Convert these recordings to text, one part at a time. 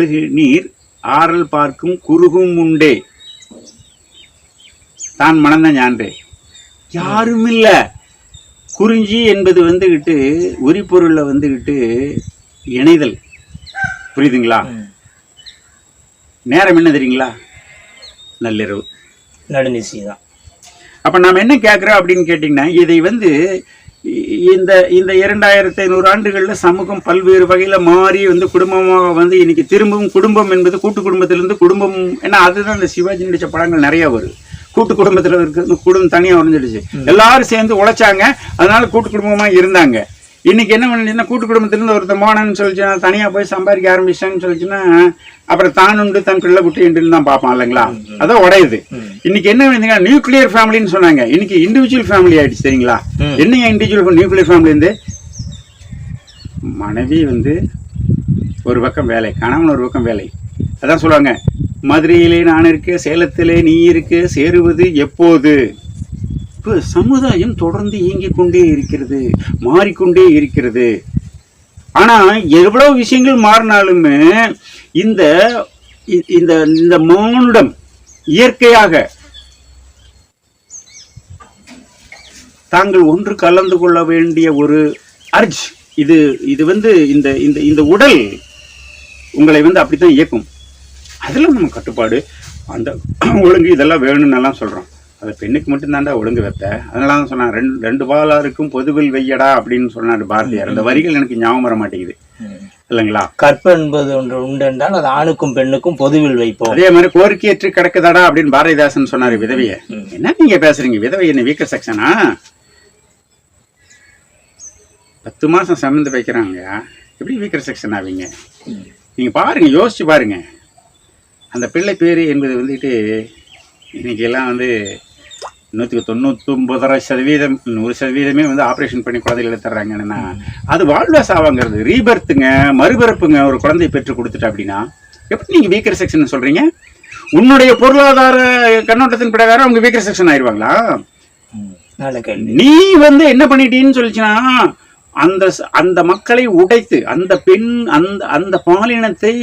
ஒழுகு நீர் ஆறல் பார்க்கும் குறுகும் உண்டே. தான் மணந்த ஞான்றே. யாரும் இல்ல குறிஞ்சி என்பது வந்துகிட்டு உரிப்பொருள்ல வந்துகிட்டு இணைதல். புரியுதுங்களா. நேரம் என்ன தெரியுங்களா? நள்ளிரவு. நடுநிசி தான் அப்ப நாம் என்ன கேட்கிறோம் அப்படின்னு கேட்டிங்கன்னா இதை வந்து இந்த இந்த இரண்டாயிரத்தி ஐநூறு ஆண்டுகள்ல சமூகம் பல்வேறு வகையில மாறி வந்து குடும்பமாக வந்து இன்னைக்கு திரும்பவும் குடும்பம் என்பது கூட்டு குடும்பத்திலிருந்து குடும்பம் ஏன்னா அதுதான் இந்த சிவாஜி நடிச்ச படங்கள் நிறைய வருது. கூட்டு குடும்பத்துல இருக்கு குடும்பம் தனியா உறைஞ்சிடுச்சு எல்லாரும் சேர்ந்து உழைச்சாங்க. அதனால கூட்டு குடும்பமா இருந்தாங்க. இன்னைக்கு என்ன பண்ணுச்சுன்னா கூட்டு குடும்பத்திலிருந்து ஒருத்தர் மோனன்னு சொல்லிச்சுன்னா தனியா போய் சம்பாதிக்க ஆரம்பிச்சான்னு சொல்லிச்சுன்னா அப்புறம் தான் உண்டு தன் பிள்ளை குட்டி உண்டுன்னு தான் பார்ப்பான் இல்லைங்களா? அதான் உடையுது. இன்னைக்கு என்ன வேணுங்க நியூக்ளியர் ஃபேமிலின்னு சொன்னாங்க. இன்னைக்கு இண்டிவிஜுவல் ஃபேமிலி ஆயிடுச்சு சரிங்களா ம். என்ன இண்டிவிஜுவல் நியூக்ளியர் ஃபேமிலி வந்து? மனைவி வந்து ஒரு பக்கம் வேலை கணவன் ஒரு பக்கம் வேலை. அதான் சொல்லுவாங்க மதுரையிலே நான் இருக்க சேலத்திலே நீ இருக்க சேருவது எப்போது? இப்போ சமுதாயம் தொடர்ந்து இயங்கிக் கொண்டே இருக்கிறது மாறிக்கொண்டே இருக்கிறது. ஆனா எவ்வளவு விஷயங்கள் மாறினாலுமே இந்த இந்த இந்த மானுடம் இயற்கையாக தாங்கள் ஒன்று கலந்து கொள்ள வேண்டிய ஒரு அர்ஜ் இது இது வந்து இந்த இந்த இந்த உடல் உங்களை வந்து அப்படித்தான் இயக்கும். அதெல்லாம் நம்ம கட்டுப்பாடு. அந்த ஒழுங்கு இதெல்லாம் வேணும்னு எல்லாம் சொல்கிறோம் அது பெண்ணுக்கு மட்டும்தான்டா ஒழுங்கு வைப்ப. அதனால தான் சொன்னான் ரெண்டு ரெண்டு பாலாருக்கும் பொதுவில் வையடா அப்படின்னு சொன்னார் பாரதியார். அந்த வரிகள் எனக்கு ஞாபகம் வர மாட்டேங்குது. இல்லைங்களா? கற்பு என்பது ஒன்று உண்டு என்றால் அது ஆணுக்கும் பெண்ணுக்கும் பொதுவில் வைப்போம். அதே மாதிரி கோரிக்கையற்று கிடக்குதாடா அப்படின்னு பாரதிதாசன் சொன்னாரு விதவைய. என்ன நீங்க பேசுறீங்க? விதவை என்ன வீக்கர் செக்ஷனா பத்து மாசம் சம்மந்து வைக்கிறாங்க எப்படி வீக்கர் செக்ஷன் ஆவீங்க. நீங்க பாருங்க யோசிச்சு பாருங்க. அந்த பிள்ளை பேரு என்பது வந்துட்டு இன்னைக்கு எல்லாம் வந்து நூற்றுக்கு தொண்ணூத்தொம்பதரை சதவீதம் நூறு சதவீதமே வந்து ஆப்ரேஷன் பண்ணி குழந்தைகளை தர்றாங்க என்னன்னா அது வாழ்வா சாவாங்கிறது ரீபர்த்துங்க மறுபிறப்புங்க ஒரு குழந்தையை பெற்று கொடுத்துட்டு அப்படின்னா எப்படி நீங்க வீக்கர் செக்ஷன் சொல்றீங்க? உன்னுடைய பொருளாதார கண்ணோட்டத்தின் பிரகாரம் அவங்க வீக்கர் செக்ஷன் ஆயிடுவாங்களா நீ வந்து என்ன பண்ணிட்டீன்னு சொல்லிச்சுன்னா அந்த அந்த மக்களை உடைத்து அந்த பெண் அந்த அந்த பாலினத்தை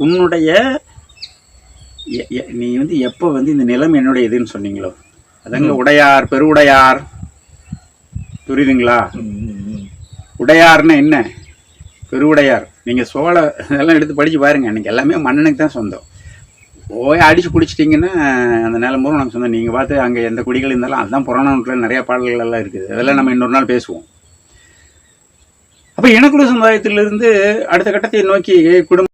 உன்னுடைய நீ வந்து எப்போ வந்து இந்த நிலம் என்னுடைய இதுன்னு சொன்னீங்களோ அதங்க உடையார் பெருவுடையார். புரியுதுங்களா? உடையார்னா என்ன? பெருவுடையார். நீங்க சோழ இதெல்லாம் எடுத்து படிச்சு பாருங்க. எனக்கு எல்லாமே மன்னனுக்கு தான் சொந்தம். போய் அடிச்சு குடிச்சிட்டிங்கன்னா அந்த நிலம் நமக்கு சொந்தம். நீங்க பார்த்து அங்கே எந்த குடிகள் இருந்தாலும் அதுதான் புறநானூற்றில் நிறைய பாடல்கள் எல்லாம் இருக்குது. அதெல்லாம் நம்ம இன்னொரு நாள் பேசுவோம். அப்போ இனக்குழு சமுதாயத்திலிருந்து அடுத்த கட்டத்தை நோக்கி குடும்ப